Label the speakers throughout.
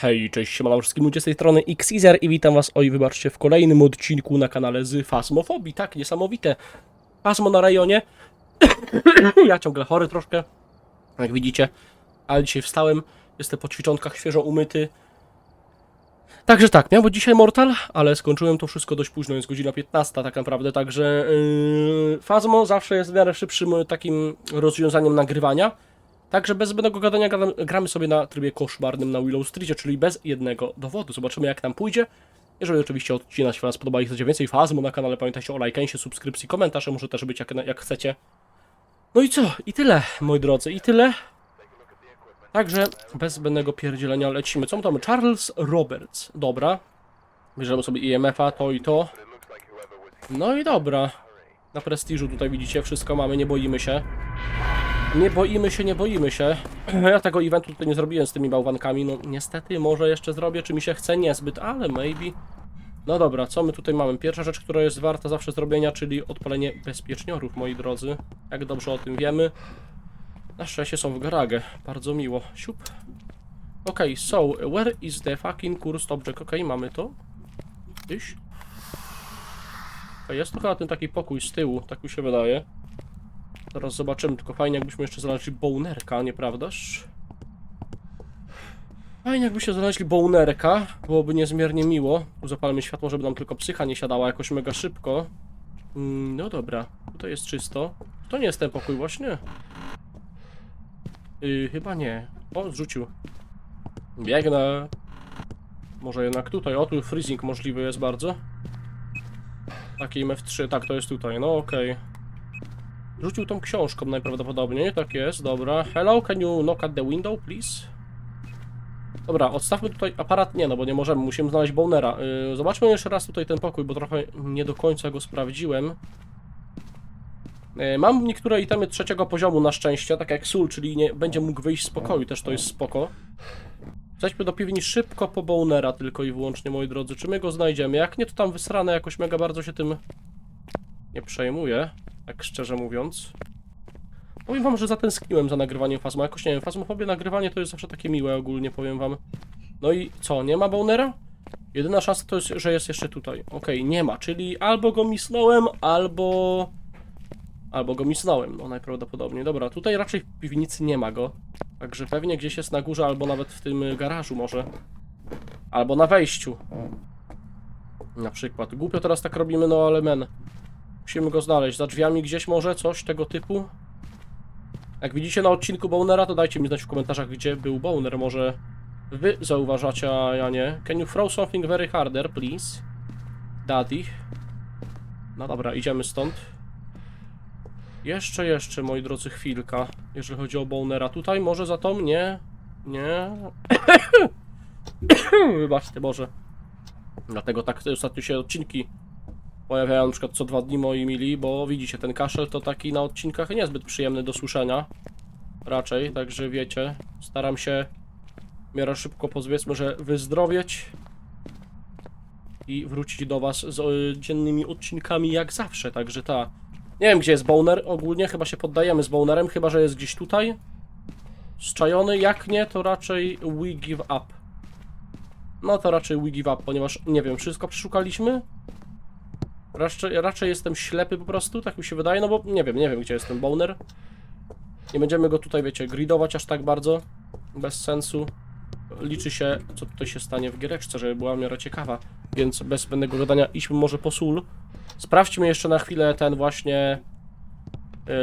Speaker 1: Hej, cześć, siemano wszystkim ludzie z tej strony Xezer i witam was, oj wybaczcie, w kolejnym odcinku na kanale z Fasmofobii, tak, niesamowite. Fasmo na rejonie, ja ciągle chory troszkę, jak widzicie, ale dzisiaj wstałem, jestem po ćwiczątkach świeżo umyty. Także tak, miał być dzisiaj Mortal, ale skończyłem to wszystko dość późno, jest godzina 15 tak naprawdę, także yy, Fasmo zawsze jest w miarę szybszym takim rozwiązaniem nagrywania. Także bez zbędnego gadania gra- gramy sobie na trybie koszmarnym na Willow Streetie, czyli bez jednego dowodu. Zobaczymy jak nam pójdzie. Jeżeli oczywiście odcinek się Wam spodoba i chcecie więcej fazmu na kanale, pamiętajcie o lajkensie, subskrypcji, komentarze, może też być jak, jak chcecie. No i co? I tyle, moi drodzy, i tyle. Także bez zbędnego pierdzielenia lecimy. Co my tam? Charles Roberts. Dobra. Bierzemy sobie IMF-a, to i to. No i dobra. Na prestiżu tutaj widzicie, wszystko mamy, nie boimy się. Nie boimy się, nie boimy się. Ja tego eventu tutaj nie zrobiłem z tymi bałwankami. No niestety, może jeszcze zrobię, czy mi się chce niezbyt, ale maybe. No dobra, co my tutaj mamy? Pierwsza rzecz, która jest warta zawsze zrobienia, czyli odpalenie bezpieczniorów, moi drodzy. Jak dobrze o tym wiemy. Na szczęście są w garagę. Bardzo miło. Siup. Okej, so, where is the fucking cursed object? Okej, mamy to. Okej, jest to chyba ten taki pokój z tyłu, tak mi się wydaje. Zaraz zobaczymy, tylko fajnie jakbyśmy jeszcze znaleźli bonerka, nieprawdaż? Fajnie jakbyście znaleźli bonerka, byłoby niezmiernie miło. Tu zapalmy światło, żeby nam tylko psycha nie siadała jakoś mega szybko. Mm, no dobra, tutaj jest czysto. To nie jest ten pokój właśnie? Yy, chyba nie. O, zrzucił. Biegnę. Może jednak tutaj. O, tu freezing możliwy jest bardzo. Taki MF3, tak, to jest tutaj, no okej. Rzucił tą książką najprawdopodobniej, tak jest, dobra. Hello, can you knock at the window, please? Dobra, odstawmy tutaj aparat, nie no, bo nie możemy, musimy znaleźć bonera. Yy, zobaczmy jeszcze raz tutaj ten pokój, bo trochę nie do końca go sprawdziłem. Yy, mam niektóre itemy trzeciego poziomu na szczęście, tak jak Soul, czyli nie będzie mógł wyjść z pokoju, też to jest spoko. Zejdźmy do piwni szybko po bonera tylko i wyłącznie, moi drodzy. Czy my go znajdziemy? Jak nie, to tam wysrane jakoś mega bardzo się tym nie przejmuję, tak szczerze mówiąc. Powiem wam, że zatęskniłem za nagrywaniem Fazma. Jakoś nie wiem, Fazmofobia nagrywanie to jest zawsze takie miłe ogólnie, powiem wam. No i co, nie ma Bonera? Jedyna szansa to jest, że jest jeszcze tutaj. Okej, nie ma, czyli albo go misnąłem, albo... Albo go misnąłem, no najprawdopodobniej. Dobra, tutaj raczej w piwnicy nie ma go. Także pewnie gdzieś jest na górze, albo nawet w tym garażu może. Albo na wejściu. Na przykład. Głupio teraz tak robimy, no ale men. Musimy go znaleźć. Za drzwiami gdzieś może coś tego typu. Jak widzicie na odcinku Bonera, to dajcie mi znać w komentarzach, gdzie był Boner. Może wy zauważacie, a ja nie. Can you throw something very harder, please? Daddy. No dobra, idziemy stąd. Jeszcze, jeszcze, moi drodzy, chwilka. Jeżeli chodzi o Bonera. Tutaj może za tą? Nie. Nie. Wybaczcie, może. Dlatego tak ostatnio się odcinki pojawiają na przykład co dwa dni moi mili, bo widzicie, ten kaszel to taki na odcinkach niezbyt przyjemny do słyszenia. Raczej, także wiecie, staram się w miarę szybko powiedzmy, że wyzdrowieć i wrócić do was z y, dziennymi odcinkami jak zawsze, także ta. Nie wiem gdzie jest Boner ogólnie, chyba się poddajemy z Bonerem, chyba że jest gdzieś tutaj. Zczajony, jak nie, to raczej we give up. No to raczej we give up, ponieważ nie wiem, wszystko przeszukaliśmy? Raczej, raczej jestem ślepy po prostu, tak mi się wydaje, no bo nie wiem, nie wiem gdzie jest ten boner. Nie będziemy go tutaj, wiecie, gridować aż tak bardzo. Bez sensu. Liczy się, co tutaj się stanie w giereczce, żeby była w miarę ciekawa. Więc bez zbędnego gadania idźmy może po sól. Sprawdźmy jeszcze na chwilę ten właśnie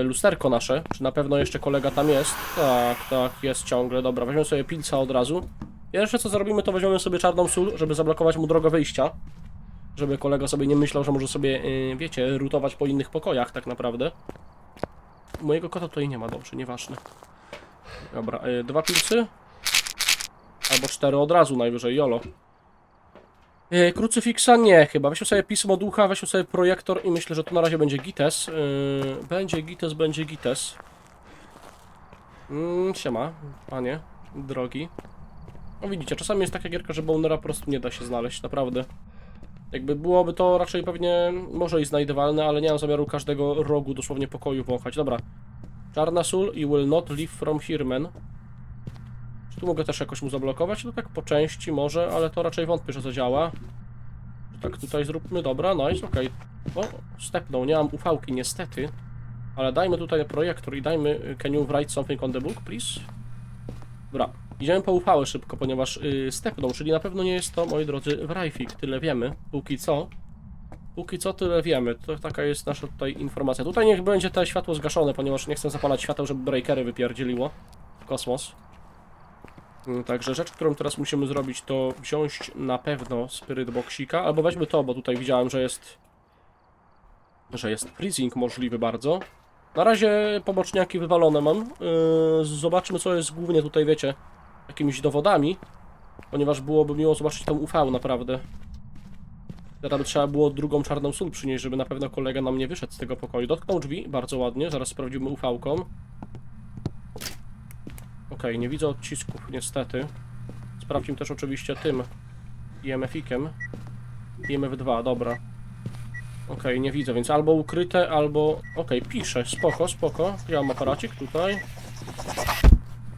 Speaker 1: y, lusterko nasze. Czy na pewno jeszcze kolega tam jest? Tak, tak, jest ciągle. Dobra, weźmiemy sobie pilca od razu. Pierwsze co zrobimy, to weźmiemy sobie czarną sól, żeby zablokować mu drogę wyjścia żeby kolega sobie nie myślał, że może sobie, yy, wiecie, rutować po innych pokojach tak naprawdę. Mojego kota tutaj nie ma, dobrze, nieważne. Dobra, yy, dwa pilsy. Albo cztery od razu najwyżej, jolo. Yy, krucyfiksa nie chyba. Weźmy sobie pismo ducha, weźmy sobie projektor i myślę, że to na razie będzie gites. Yy, będzie gites, będzie gites. Mm, siema, panie, drogi. No widzicie, czasami jest taka gierka, że bonera po prostu nie da się znaleźć, naprawdę. Jakby byłoby to raczej pewnie może i znajdywalne, ale nie mam zamiaru każdego rogu dosłownie pokoju wąchać. Dobra. Czarna sól i will not leave from here, man. Tu mogę też jakoś mu zablokować, no tak po części może, ale to raczej wątpię, że zadziała. Tak tutaj zróbmy, dobra, nice, okej. O, stepnął, nie mam ufałki niestety. Ale dajmy tutaj projektor i dajmy, can you write something on the book, please? Dobra, idziemy po szybko, ponieważ yy, stepnął, czyli na pewno nie jest to, moi drodzy, wrajfik, tyle wiemy, póki co. Póki co tyle wiemy, to taka jest nasza tutaj informacja. Tutaj niech będzie to światło zgaszone, ponieważ nie chcę zapalać świateł, żeby breakery wypierdzieliło w kosmos. Mm, Także rzecz, którą teraz musimy zrobić, to wziąć na pewno Spirit Boxika, albo weźmy to, bo tutaj widziałem, że jest że jest freezing możliwy bardzo. Na razie poboczniaki wywalone mam. Yy, zobaczmy, co jest głównie tutaj, wiecie, jakimiś dowodami, ponieważ byłoby miło zobaczyć tą UV naprawdę. By trzeba było drugą czarną sól przynieść, żeby na pewno kolega nam nie wyszedł z tego pokoju. Dotknął drzwi, bardzo ładnie, zaraz sprawdzimy UV-ką. Okej, nie widzę odcisków, niestety. Sprawdzimy też oczywiście tym IMF-ikiem. IMF-2, dobra. Okej, nie widzę, więc albo ukryte, albo... Okej, pisze, spoko, spoko. Ja mam aparacik tutaj.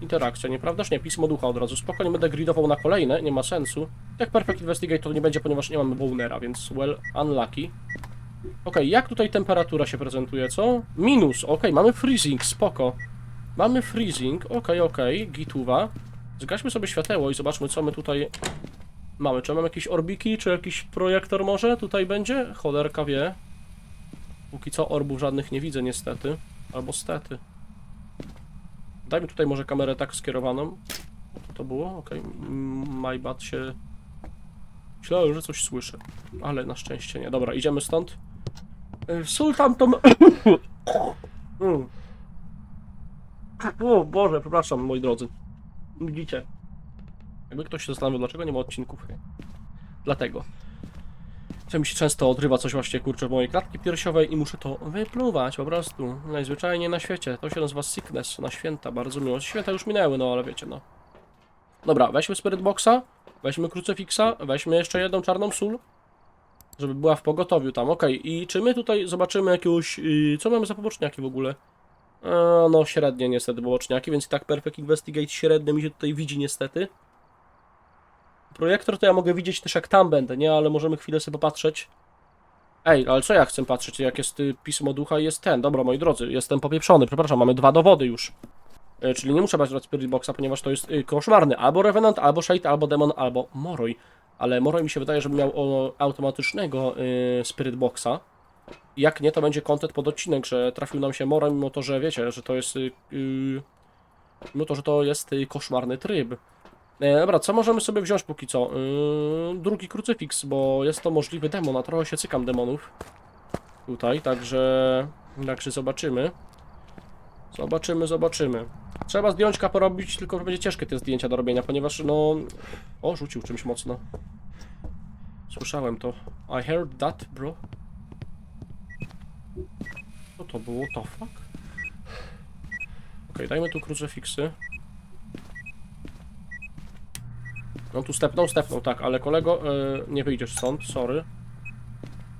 Speaker 1: Interakcja, nieprawdaż? Nie, pismo ducha od razu. Spoko, nie będę gridował na kolejne, nie ma sensu. Jak Perfect Investigate to nie będzie, ponieważ nie mamy Bonera, więc well, unlucky. Okej, jak tutaj temperatura się prezentuje, co? Minus, okej, mamy freezing, spoko. Mamy freezing, okej, okej, gituwa. Zgaśmy sobie świateło i zobaczmy, co my tutaj mamy. Czy mamy jakieś orbiki, czy jakiś projektor może tutaj będzie? Cholerka wie. Póki co orbów żadnych nie widzę niestety. Albo stety. Dajmy tutaj może kamerę tak skierowaną. To było? Okej. Mm, My bad się... Myślałem, że coś słyszę. Ale na szczęście nie. Dobra, idziemy stąd. Y, Sól tamtą... Mm. O Boże, przepraszam moi drodzy. Widzicie? Jakby ktoś się zastanawiał, dlaczego nie ma odcinków. Dlatego. Co mi się często odrywa coś właśnie, kurczę, w mojej klatki piersiowej i muszę to wypluwać po prostu. Najzwyczajniej na świecie. To się nazywa sickness na święta, bardzo miło. Święta już minęły, no ale wiecie, no. Dobra, weźmy Spirit Boxa, weźmy krucyfiksa, weźmy jeszcze jedną czarną sól, żeby była w pogotowiu tam, okej. I czy my tutaj zobaczymy jakiegoś... Yy, co mamy za poboczniaki w ogóle? E, no, średnie niestety poboczniaki, więc i tak Perfect Investigate średnio mi się tutaj widzi niestety. Projektor to ja mogę widzieć też jak tam będę, nie? Ale możemy chwilę sobie popatrzeć. Ej, ale co ja chcę patrzeć? Jak jest y, pismo ducha i jest ten. Dobra, moi drodzy, jestem popieprzony, przepraszam, mamy dwa dowody już. E, czyli nie muszę brać Spirit Boxa, ponieważ to jest y, koszmarny. Albo Revenant, albo Shade, albo Demon, albo Moroi. Ale Moroi mi się wydaje, żeby miał o, automatycznego y, Spirit Boxa. Jak nie, to będzie kontent pod odcinek, że trafił nam się Moroi, mimo to, że wiecie, że to jest... Y, mimo to, że to jest y, koszmarny tryb. E, dobra, co możemy sobie wziąć póki co? Yy, drugi krucyfiks, bo jest to możliwy demon, a trochę się cykam demonów. Tutaj, także... Także zobaczymy. Zobaczymy, zobaczymy. Trzeba zdjąćka porobić, tylko będzie ciężkie te zdjęcia do robienia, ponieważ no... O, rzucił czymś mocno. Słyszałem to. I heard that, bro. Co to było? To fuck? Okej, dajmy tu krucyfiksy. No tu stepnął, stepnął, tak, ale kolego, e, nie wyjdziesz stąd, sorry.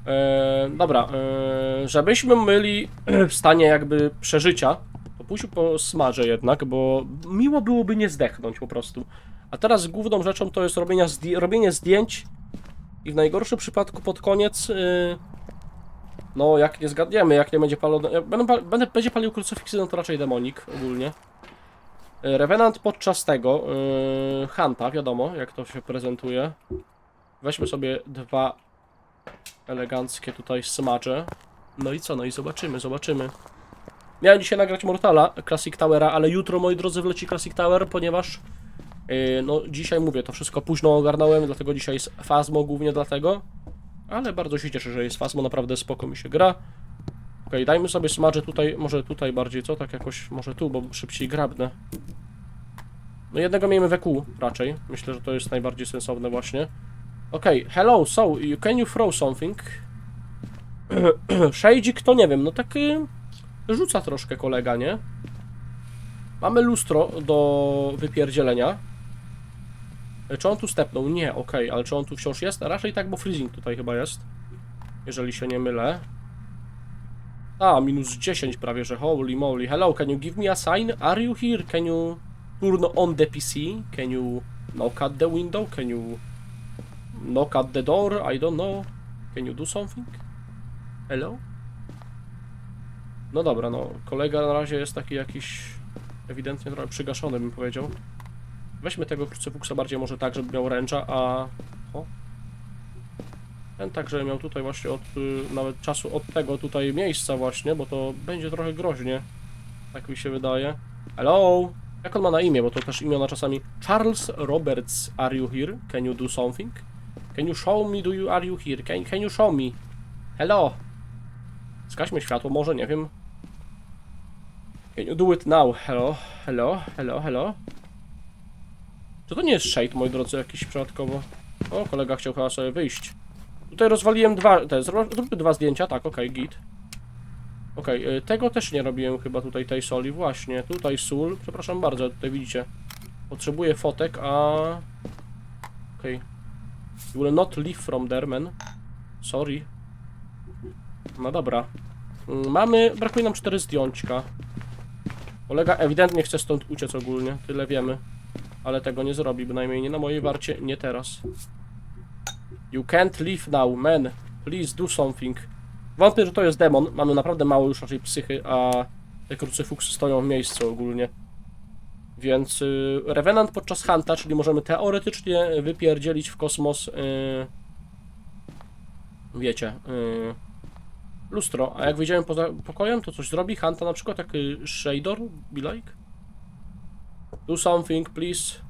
Speaker 1: E, dobra, e, żebyśmy byli w stanie jakby przeżycia, to pójdź po smarze jednak, bo miło byłoby nie zdechnąć po prostu. A teraz główną rzeczą to jest robienia robienie zdjęć i w najgorszym przypadku pod koniec, no jak nie zgadniemy, jak nie będzie palony, jak będę, będę, będzie palił krucyfiksy, no to raczej demonik ogólnie. Y, Revenant podczas tego, yy, Hanta, wiadomo jak to się prezentuje. Weźmy sobie dwa eleganckie tutaj smacze. No i co, no i zobaczymy, zobaczymy. Miałem dzisiaj nagrać Mortala, Classic Towera, ale jutro, moi drodzy, wleci Classic Tower, ponieważ yy, no dzisiaj mówię, to wszystko późno ogarnąłem, dlatego dzisiaj jest Fazmo głównie dlatego. Ale bardzo się cieszę, że jest Fazmo, naprawdę spoko mi się gra. Okej, dajmy sobie smaże tutaj, może tutaj bardziej, co? Tak jakoś, może tu, bo szybciej grabnę. No jednego miejmy we kół raczej. Myślę, że to jest najbardziej sensowne właśnie. Okej, hello, so, you, can you throw something? Shadzik to nie wiem, no tak y, rzuca troszkę kolega, nie? Mamy lustro do wypierdzielenia. E, Czy on tu stepnął? Nie, okej, ale czy on tu wciąż jest? Raczej tak, bo freezing tutaj chyba jest. Jeżeli się nie mylę. A, minus 10 prawie, że holy moly. Hello, can you give me a sign? Are you here? Can you... turn on the PC? Can you knock at the window? Can you knock at the door? I don't know. Can you do something? Hello? No dobra, no kolega na razie jest taki jakiś ewidentnie trochę przygaszony bym powiedział. Weźmy tego krucyfuksa bardziej może tak, żeby miał ręcza, a... O. Ten tak, żeby miał tutaj właśnie od y, nawet czasu od tego tutaj miejsca właśnie, bo to będzie trochę groźnie. Tak mi się wydaje. Hello? Jak on ma na imię, bo to też imiona czasami. Charles Roberts, are you here? Can you do something? Can you show me, do you, are you here? Can, can you show me? Hello? Zgaśmy światło, może, nie wiem. Can you do it now? Hello, hello, hello, hello. Czy to nie jest shade, moi drodzy, jakiś przypadkowo? O, kolega chciał chyba sobie wyjść. Tutaj rozwaliłem dwa, te, zróbmy dwa zdjęcia, tak, okej, git. Okej, y, tego też nie robiłem chyba tutaj tej soli, właśnie, tutaj sól, przepraszam bardzo, tutaj widzicie. Potrzebuję fotek, a... Okej. You will not leave from there, man. Sorry. No dobra. Mm, Mamy, brakuje nam cztery zdjąćka. Kolega ewidentnie chce stąd uciec ogólnie, tyle wiemy. Ale tego nie zrobi, bynajmniej nie na mojej warcie, nie teraz. You can't leave now, man. Please do something. Wątpię, że to jest demon. Mamy naprawdę mało już raczej psychy, a te krucyfuksy stoją w miejscu ogólnie. Więc y, Revenant podczas Hunta, czyli możemy teoretycznie wypierdzielić w kosmos, y, wiecie, y, lustro. A jak wyjdziemy poza pokojem, to coś zrobi Hunta na przykład, jak y, be like? Do something, please.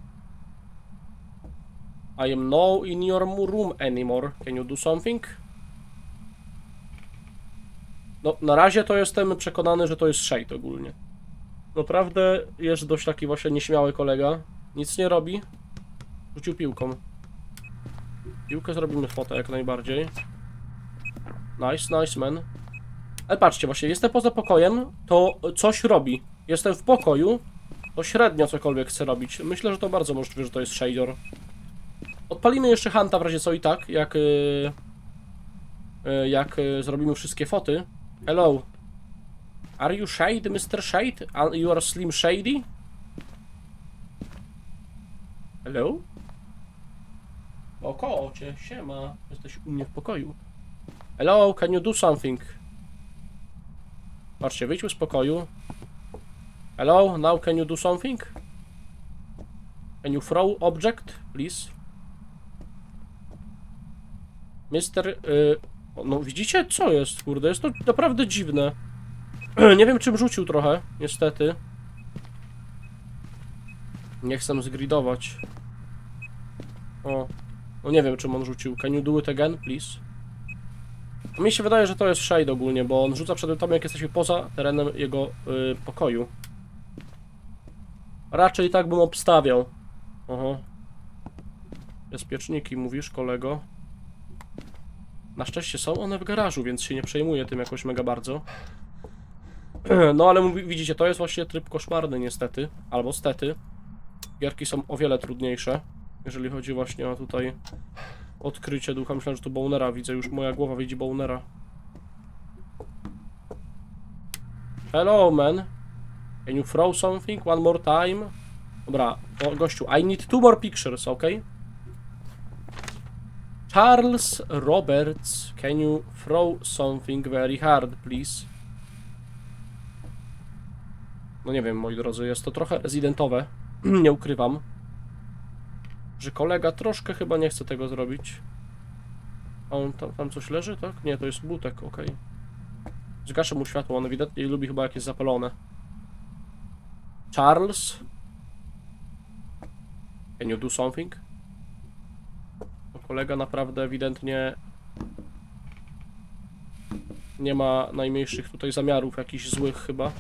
Speaker 1: I am no in your room anymore. Can you do something? No, na razie to jestem przekonany, że to jest shade ogólnie. Naprawdę jest dość taki właśnie nieśmiały kolega. Nic nie robi. Rzucił piłką. Piłkę zrobimy fotę jak najbardziej. Nice, nice man. Ale patrzcie, właśnie jestem poza pokojem, to coś robi. Jestem w pokoju, to średnio cokolwiek chce robić. Myślę, że to bardzo możliwe, że to jest shader. Odpalimy jeszcze Hanta w razie co i tak, jak... Yy, yy, jak yy, zrobimy wszystkie foty. Hello. Are you Shade, Mr. Shade? Are you are Slim Shady? Hello? O kocie, siema. Jesteś u mnie w pokoju. Hello, can you do something? Patrzcie, wyjdźmy z pokoju. Hello, now can you do something? Can you throw object, please? Mister... Y, no widzicie? Co jest, kurde? Jest to naprawdę dziwne. Nie wiem, czym rzucił trochę, niestety. Nie chcę zgridować. O. No nie wiem, czym on rzucił. Can you do it again, please? Mi się wydaje, że to jest shade ogólnie, bo on rzuca przed jak jesteśmy poza terenem jego y, pokoju. Raczej tak bym obstawiał. Oho. Bezpieczniki, mówisz, kolego? Na szczęście są one w garażu, więc się nie przejmuję tym jakoś mega bardzo. No ale widzicie, to jest właśnie tryb koszmarny niestety, albo stety. Gierki są o wiele trudniejsze, jeżeli chodzi właśnie o tutaj odkrycie ducha. Myślałem, że tu Bonera widzę, już moja głowa widzi Bonera. Hello man. Can you throw something one more time? Dobra, o, gościu, I need two more pictures, ok? Charles Roberts, can you throw something very hard, please? No nie wiem, moi drodzy, jest to trochę rezydentowe, nie ukrywam. Że kolega troszkę chyba nie chce tego zrobić. A on tam, tam coś leży, tak? Nie, to jest butek, okej. Zgaszę mu światło, on ewidentnie lubi chyba jak jest zapalone. Charles? Can you do something? Kolega naprawdę ewidentnie nie ma najmniejszych tutaj zamiarów jakichś złych chyba.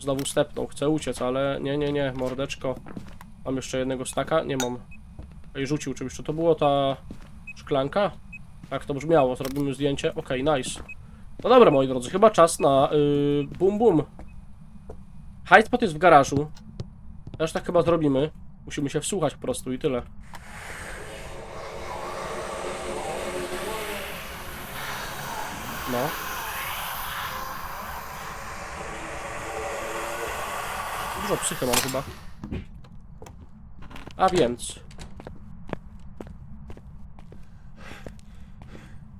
Speaker 1: Znowu stepnął, chce uciec, ale nie, nie, nie, mordeczko. Mam jeszcze jednego staka? Nie mam. Ej, rzucił czymś. Czy to było ta szklanka? Tak to brzmiało. Zrobimy zdjęcie. Okej, nice. No dobra, moi drodzy, chyba czas na yy, boom boom. Hide spot jest w garażu. Też tak chyba zrobimy. Musimy się wsłuchać po prostu i tyle. No. Dużo psychy mam chyba. A więc...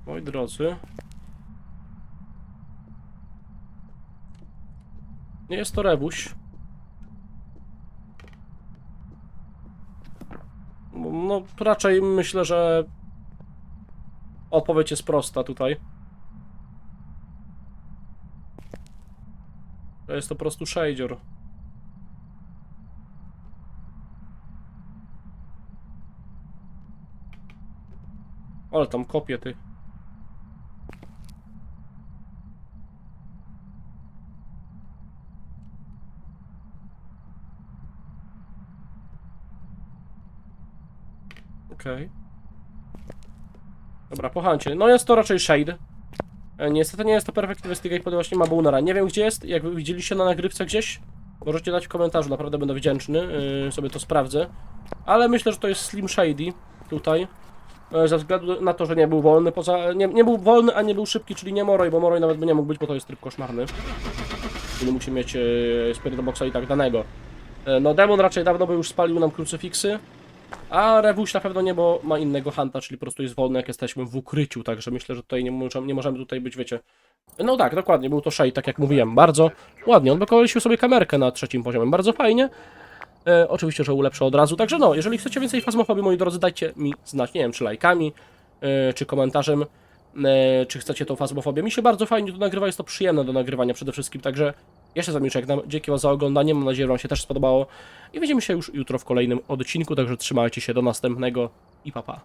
Speaker 1: Moi drodzy... Nie jest to Rebuś. No, raczej myślę, że odpowiedź jest prosta tutaj. To jest po prostu shader. Ale tam kopię ty. Okej. Dobra, pochancie. No jest to raczej Shade. E, Niestety nie jest to Perfect Investigate, ponieważ nie ma Bonera. Nie wiem gdzie jest, jak widzieliście na nagrywce gdzieś, możecie dać w komentarzu, naprawdę będę wdzięczny, yy, sobie to sprawdzę. Ale myślę, że to jest Slim Shady tutaj. E, Ze względu na to, że nie był wolny, poza, nie, nie był wolny, a nie był szybki, czyli nie Moroj, bo Moroj nawet by nie mógł być, bo to jest tryb koszmarny. Czyli musi mieć yy, Spirit Boxa i tak danego. E, No Demon raczej dawno by już spalił nam krucyfiksy. A Rewuś na pewno nie, bo ma innego hanta, czyli po prostu jest wolny, jak jesteśmy w ukryciu, także myślę, że tutaj nie możemy, nie możemy tutaj być, wiecie... No tak, dokładnie, był to Shade, tak jak mówiłem, bardzo ładnie, odblokowaliśmy sobie kamerkę na trzecim poziomie, bardzo fajnie. E, oczywiście, że ulepszę od razu, także no, jeżeli chcecie więcej fazmofobii, moi drodzy, dajcie mi znać, nie wiem, czy lajkami, e, czy komentarzem, e, czy chcecie tą fazmofobię. Mi się bardzo fajnie to nagrywa, jest to przyjemne do nagrywania przede wszystkim, także ja się z wami żegnam, dzięki wam za oglądanie, mam nadzieję, że wam się też spodobało. I widzimy się już jutro w kolejnym odcinku, także trzymajcie się, do następnego i pa pa.